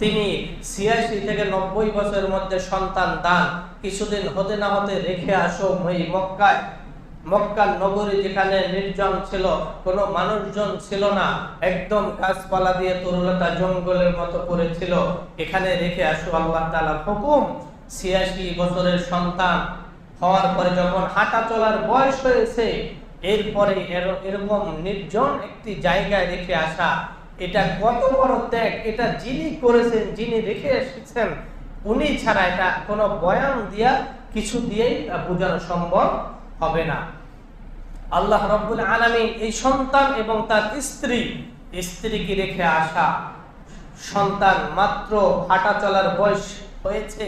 তিনি ছিয়াশি থেকে নব্বই বছরের মধ্যে সন্তান দান কিছুদিন হতে না হতে রেখে আসো ওই মক্কায়। মক্কার নগরী যেখানে নির্জন ছিল, কোনো মানুষজন ছিল না, একদম গাছপালা দিয়ে তরুলতা জঙ্গলের মতো পড়েছিল এখানে রেখে আসো আল্লাহ তাআলার হুকুম, ছিয়াশি বছরের সন্তান হওয়ার পরে যখন হাঁটা চলার বয়স হয়েছে, এরপরে এর- এরকম নির্জন একটি জায়গায় রেখে আসা এটা কত বড় ত্যাগ? এটা যিনি করেছেন, যিনি রেখে এসেছেন, উনি ছাড়া এটা কোনো বয়ান দিয়া কিছু দিয়েই বোঝানো সম্ভব হবে না। আল্লাহ রব্বুল আলামিন এই সন্তান এবং তার স্ত্রী, স্ত্রীকে রেখে আসা সন্তান মাত্র হাঁটা চলার বয়স হয়েছে,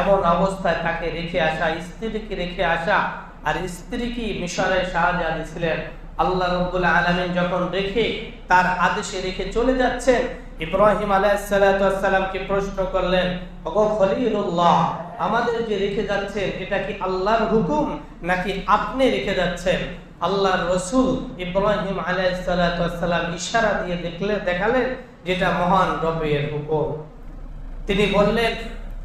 এমন অবস্থায় তাকে রেখে আসা, স্ত্রীকে রেখে আসা, আর স্ত্রী কি মিশরে শাহজাহান ছিলেন? আল্লাহ রব্বুল আলামিন যখন রেখে তার আদেশে রেখে চলে যাচ্ছেন, ইব্রাহিম আলাইসালামকে প্রশ্ন করলেন, ওগো খলিলুল্লাহ, আমাদের যে রেখে যাচ্ছেন, এটা কি আল্লাহর হুকুম নাকি আপনি রেখে যাচ্ছেন? আল্লাহর রসুল ইব্রাহিম আলাইসালাম ইশারা দিয়ে দেখলে দেখালেন যেটা মহান রবের হুকুম। তিনি বললেন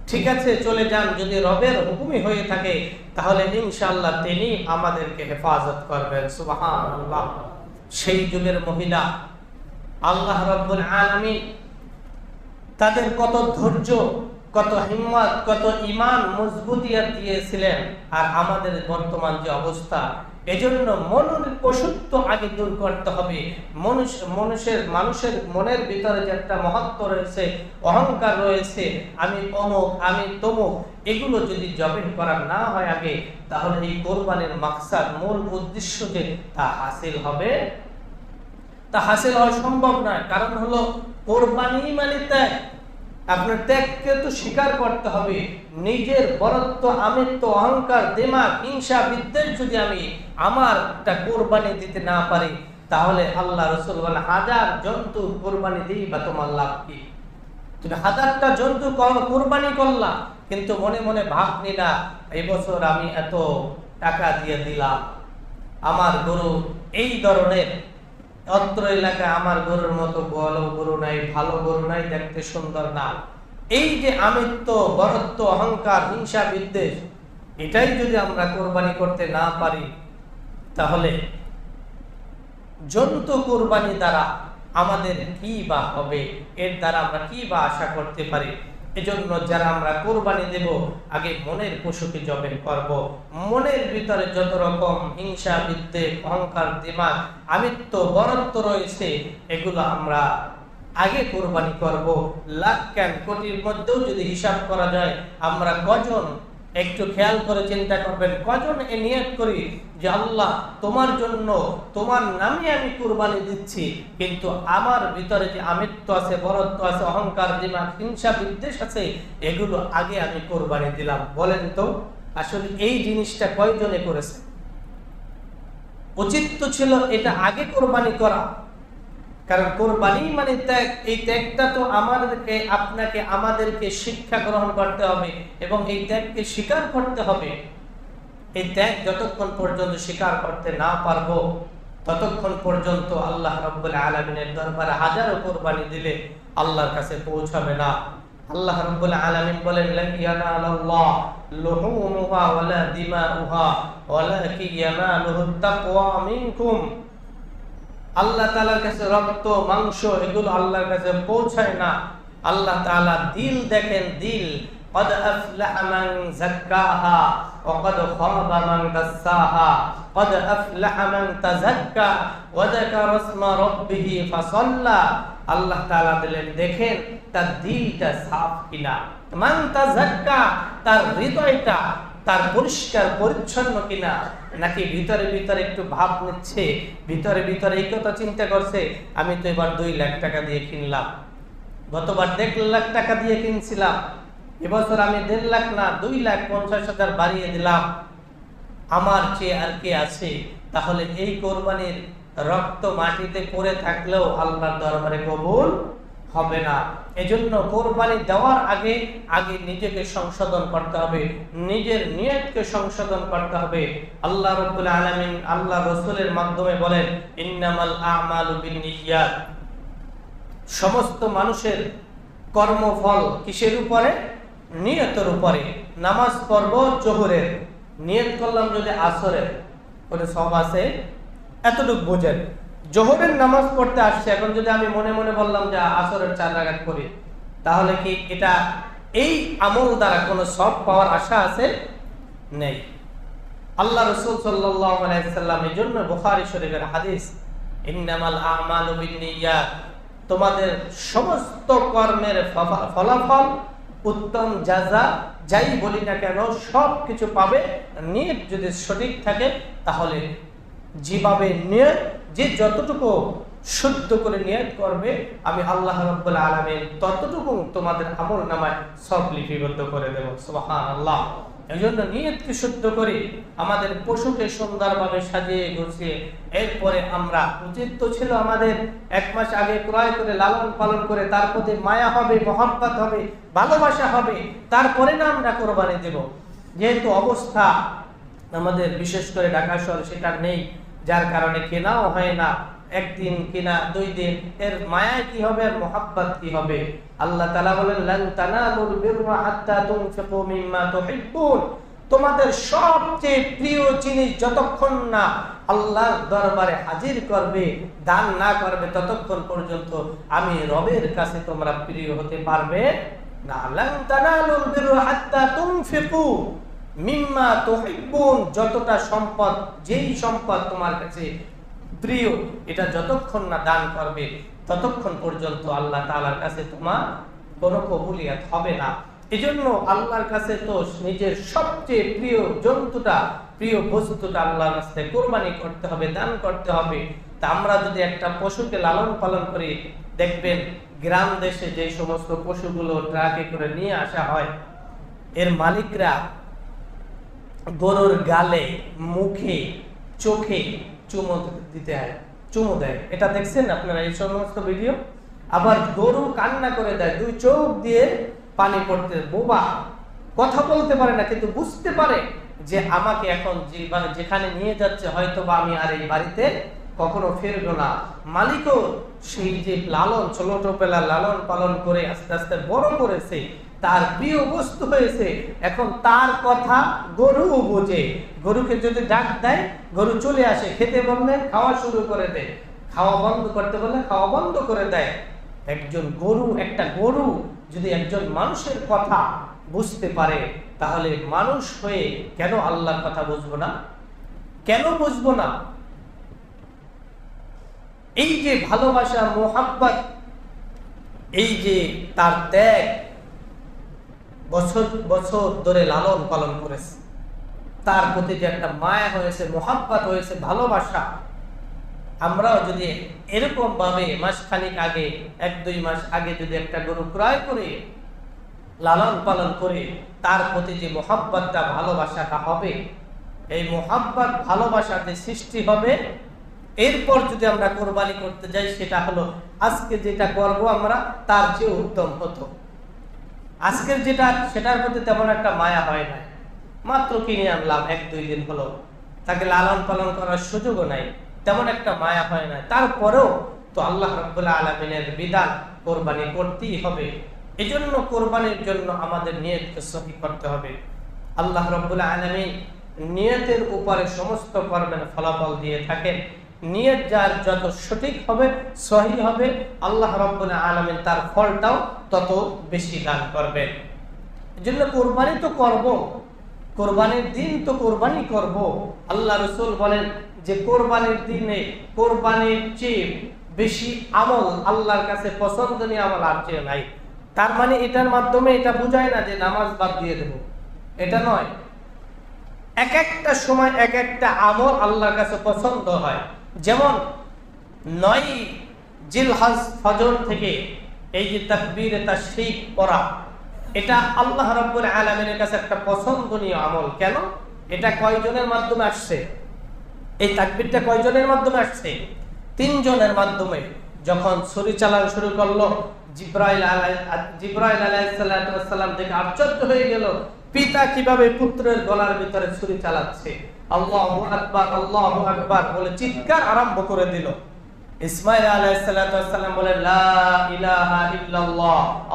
ঠিক আছে, চলে যান। যদি রবের হুকুমি হয়ে থাকে, তাহলে ইনশাল্লাহ তিনি আমাদেরকে হেফাজত করবেন। সুবাহান সেই যুগের মহিলা, আল্লাহ রব্বুল আলমী তাদের কত ধৈর্য কত হিম্মত, কত ইমান মজবুতিয়াত দিয়েছিলেন। আর আমাদের বর্তমান যে অবস্থা, এজন্য মনের পশুত্ব আগে দূর করতে হবে। মানুষ মানুষের মানুষের মনের ভিতরে যে একটা মহত্ব রয়েছে, অহংকার রয়েছে, আমি অমুক, আমি তমুক, এগুলো যদি জবেন করা না হয় আগে, তাহলে এই কোরবানির মাকসাদ মূল উদ্দেশ্য যে, তা হাসিল হবে। তা হাসিল হওয়া সম্ভব নয়, কারণ হলো কোরবানি মানে ত্যাগ আপনার ত্যাগকে তো স্বীকার করতে হবে। নিজের বরত্ব, আমিত্ব, অহংকার, দিমাগ, হিংসা, বিদ্বেষ যদি আমি আমার একটা কোরবানি দিতে না পারি, তাহলে আল্লাহ রসুল বলে হাজার জন্তু কোরবানি দিই বা তোমার লাভ কি? তুমি হাজারটা জন্তু কোরবানি করলা কিন্তু মনে মনে ভাব নিলা এই বছর আমি এত টাকা দিয়ে দিলাম। আমার গরু এই ধরনের অত্র এলাকায় আমার গরুর মতো ভালো গরু নাই, ভালো গরু নাই, দেখতে সুন্দর না। এই যে আমিত্ব, বরত্ব, অহংকার, হিংসা, বিদ্বেষ, এটাই যদি আমরা কোরবানি করতে না পারি, তাহলে জন্তু কোরবানি দ্বারা আমাদের কি বা হবে? এর দ্বারা আমরা কি বা আশা করতে পারি? এজন্য যারা আমরা কোরবানি দেব, আগে মনের পশুকে জবের করব। মনের ভিতরে যত রকম হিংসা, বিদ্বেষ, অহংকার, দিমাগ, আমিত্ব, বরত্ব রয়েছে, এগুলো আমরা আগে কোরবানি করব। লাখ কেন কোটির মধ্যেও যদি হিসাব করা যায়, আমরা কজন একটু খেয়াল করে চিন্তা করবেন, কজন এ নিয়ত করি যে আল্লাহ তোমার জন্য, তোমার নামে আমি কুরবানি দিচ্ছি, কিন্তু আমার ভিতরে যে আমিত্ব আছে, বরত্ব আছে, অহংকার, দিমাগ, হিংসা, বিদ্বেষ আছে, এগুলো আগে আমি কোরবানি দিলাম। বলেন তো, আসলে এই জিনিসটা কয়জনে করেছে? উচিত তো ছিল এটা আগে কোরবানি করা। কারণ কোরবানি মানে ত্যাগ। এই ত্যাগটা তো আমাদেরকে, আপনাকে, আমাদেরকে শিক্ষা গ্রহণ করতে হবে এবং এই ত্যাগকে স্বীকার করতে হবে। এই ত্যাগ যতক্ষণ পর্যন্ত স্বীকার করতে না পারব, ততক্ষণ পর্যন্ত আল্লাহ রব্বুল আলমিনের দরবারে হাজারো কোরবানি দিলে আল্লাহর কাছে পৌঁছাবে না। আল্লাহ রব্বুল আলামিন বলেন লান ইয়ানালাল্লাহ লুহুমুহা ওয়ালা দিমাউহা ওয়ালাকি ইয়ানালুহুত তাকওয়া মিনকুম। আল্লাহ তাআলার কাছে রক্ত মাংস এগুলো আল্লাহর কাছে পৌঁছায় না আল্লাহ তাআলা দিল দেখেন দিল قد أفلح من زكاها وقد خاب من دساها قد أفلح من تزكى وذكر اسم ربه فصلى আল্লাহ তাআলা দিলেন দেখেন তার দিলটা সাফ কিনা মান তাজাক্কা তার হৃদয়টা তার পরিষ্কার, পরিচ্ছন্ন কিনা, নাকি ভিতরে ভিতরে একটু ভাব নিচ্ছে, ভিতরে ভিতরে এই কথা চিন্তা করছে, আমি তো এবার দুই লাখ টাকা দিয়ে কিনলাম। গতবার দেড় লাখ টাকা দিয়ে কিনছিলাম, এবছর আমি দেড় লাখ না, দুই লাখ পঞ্চাশ হাজার বাড়িয়ে দিলাম। আমার চেয়ে আর কে আছে? তাহলে এই কোরবানির রক্ত মাটিতে পড়ে থাকলেও আল্লাহর দরবারে কবুল হবে না। এজন্য কোরবানি দেওয়ার আগে আগে নিজেকে সংশোধন করতে হবে, নিজের নিয়তকে সংশোধন করতে হবে। আল্লাহ রব্বুল আলামিন আল্লাহ রসুলের মাধ্যমে বলেন, ইন্নামাল আমালু বিন্নিয়াত। সমস্ত মানুষের কর্মফল কিসের উপরে? নিয়তের উপরে। নামাজ পড়ব জোহরের। নিয়ত করলাম যদি আসরের। কোনো সব আছে? এতটুকু বোঝেন। জোহরের নামাজ পড়তে আসছে, এখন যদি আমি মনে মনে বললাম যে আসরের চার রাগাত করি তাহলে কি এটা এই আমল দ্বারা কোনো সব পাওয়ার আশা আছে? নেই। আল্লাহ রসুল সাল্লাম এই জন্য বুখারি শরীফের হাদিস, ইন্নামাল আমালু তোমাদের সমস্ত কর্মের ফলাফল উত্তম যাজা, যাই বলি না কেন সব কিছু পাবে নিয়ত যদি সঠিক থাকে, তাহলে যেভাবে নিয়ত, যে যতটুকু শুদ্ধ করে নিয়ত করবে, আমি আল্লাহ রব্বুল আলমের ততটুকু তোমাদের আমল নামায় সব লিপিবদ্ধ করে দেব। সুবহান আল্লাহ নিয়তকে শুদ্ধ করে আমাদের পশুকে সুন্দরভাবে সাজিয়ে গুছিয়ে এরপরে আমরা, উচিত তো ছিল আমাদের এক মাস আগে ক্রয় করে, লালন পালন করে, তার প্রতি মায়া হবে, মহাব্বত হবে, ভালোবাসা হবে, তারপরে না আমরা কোরবানি দেব। যেহেতু অবস্থা আমাদের বিশেষ করে ঢাকা শহর সেটা নেই যার কারণে কেনাও হয় না, একদিন কিনা, দুই দিন, এর মায়া কি হবে আর মোহাব্বত কি হবে? আল্লাহ তাআলা বলেন, লান তানালুল মিম্মা তোমাদের সবচেয়ে প্রিয় জিনিস যতক্ষণ না আল্লাহর দরবারে হাজির করবে, দান না করবে, ততক্ষণ পর্যন্ত আমি রবের কাছে তোমরা প্রিয় হতে পারবে না। লান তানালুল বিররা হাত্তা তুনফিকু। মিম্মা তুহিব্বুন, যতটা সম্পদ, যেই সম্পদ তোমার কাছে প্রিয় এটা যতক্ষণ না দান করবে, ততক্ষণ পর্যন্ত আল্লাহ তাআলার কাছে তোমার কোনো কবুলিয়াত হবে না। এজন্য আল্লাহর কাছে তো নিজের সবচেয়ে প্রিয় জন্তুটা, প্রিয় বস্তুটা আল্লাহর রাস্তায় কোরবানি করতে হবে, দান করতে হবে। তা আমরা যদি একটা পশুকে লালন পালন করি, দেখবেন গ্রাম দেশে যে সমস্ত পশুগুলো ট্রাকে করে নিয়ে আসা হয়, এর মালিকরা গরুর গালে, মুখে, চোখে চুমো দিতে হয়, চুমো দেয়। এটা দেখছেন আপনারা এই সমস্ত ভিডিও? আবার গরু কান্না করে দেয়, দুই চোখ দিয়ে পানি পড়তে, বোবা। কথা বলতে পারে না, কিন্তু বুঝতে পারে যে আমাকে এখন যেখানে নিয়ে যাচ্ছে হয়তো বা আমি আর এই বাড়িতে কখনো ফিরবো না। মালিকও সেই যে লালন ছোট পেলা লালন পালন করে আস্তে আস্তে বড় করেছে। তার প্রিয় বস্তু হয়েছে, এখন তার কথা গরু বোঝে। গরুকে যদি ডাক দেয়, গরু চলে আসে, খেতে বললে খাওয়া শুরু করে দেয়। খাওয়া বন্ধ করতে বললে খাওয়া বন্ধ করে দেয়। একজন গরু, একটা গরু যদি একজন মানুষের কথা বুঝতে পারে, তাহলে মানুষ হয়ে কেন আল্লাহর কথা বুঝব না? কেন বুঝব না? এই যে ভালোবাসা, মোহাব্বত, এই যে তার ত্যাগ বছর বছর ধরে লালন পালন করেছে। তার প্রতি যে একটা মায়া হয়েছে, মোহাব্বত হয়েছে, ভালোবাসা। আমরাও যদি এরকম ভাবে মাসখানিক আগে, এক, দুই মাস আগে যদি একটা গরু ক্রয় করে, লালন পালন করে, তার প্রতি যে মোহাব্বতটা, ভালোবাসাটা হবে, এই মোহাব্বত, ভালোবাসা যে সৃষ্টি হবে, এরপর যদি আমরা কোরবানি করতে যাই, সেটা হলো আজকে যেটা করব আমরা, তার চেয়ে উত্তম হতো। আজকের যেটা, সেটার প্রতি তেমন একটা মায়া হয় না। মাত্র কিনে আনলাম, এক, দুই দিন হলো। তাকে লালন পালন করার সুযোগও নাই। তেমন একটা মায়া হয় না। তারপরেও তো আল্লাহ রব্বুল্লাহ আলমিনের বিধান কোরবানি করতেই হবে। এজন্য কোরবানির জন্য আমাদের নিয়তকে সহি করতে হবে। আল্লাহ রব্বুল্লাহ আলমিন নিয়তের উপরে সমস্ত কর্মের ফলাফল দিয়ে থাকেন। নিয়ত যার যত সঠিক হবে, সহি হবে, আল্লাহ রব্বুল আলমিন তার ফলটাও তত বেশি দান করবেন। এজন্য কোরবানি তো করব, কোরবানির দিন তো কোরবানি করব। আল্লাহ রসুল বলেন যে কোরবানির দিনে কোরবানির চেয়ে বেশি আমল আল্লাহর কাছে পছন্দনীয় আমল আর চেয়ে নাই। তার মানে এটার মাধ্যমে এটা বোঝায় না যে নামাজ বাদ দিয়ে দেব। এটা নয়। এক একটা সময় এক একটা আমল আল্লাহর কাছে পছন্দ হয়। যেমন নয় জিলহাজ ফজর থেকে এই যে তাকবীর তাশরিক পড়া, এটা আল্লাহ রাব্বুল আলামিনের কাছে একটা পছন্দনীয় আমল। কেন? এটা কয়জনের মাধ্যমে আসছে? এই তাকবীরটা কয়জনের মাধ্যমে আসছে? তিনজনের মাধ্যমে। যখন ছুরি চালান শুরু করল, জিব্রাইল আলাই, জিব্রাইল আলাইহিসসালাম দেখে আশ্চর্য হয়ে গেল, পিতা কীভাবে পুত্রের গলার ভিতরে ছুরি চালাচ্ছে? আল্লাহু আকবার, আল্লাহু বলে চিৎকার আরম্ভ করে দিল। ইসমাইল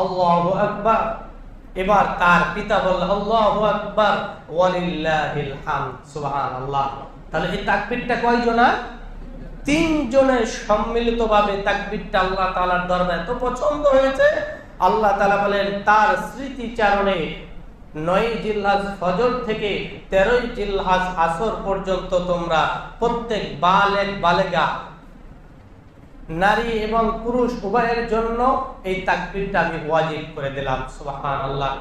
আল্লাহু এবার তার পিতা বললেন আল্লাহু তাহলে এই তাকবীরটা কয়জনা তিনজনের সম্মিলিতভাবে তাকবীরটা আল্লাহ তাআলার দরবারে এত পছন্দ হয়েছে, আল্লাহ তাআলা বলেন, তার স্মৃতিচারণে নয় থেকে তেরোই আসর পর্যন্ত তোমরা প্রত্যেক নারী এবং পুরুষ উভয়ের জন্য এই তাকবিরটা আমি ওয়াজিব করে দিলাম, সুবহানাল্লাহ।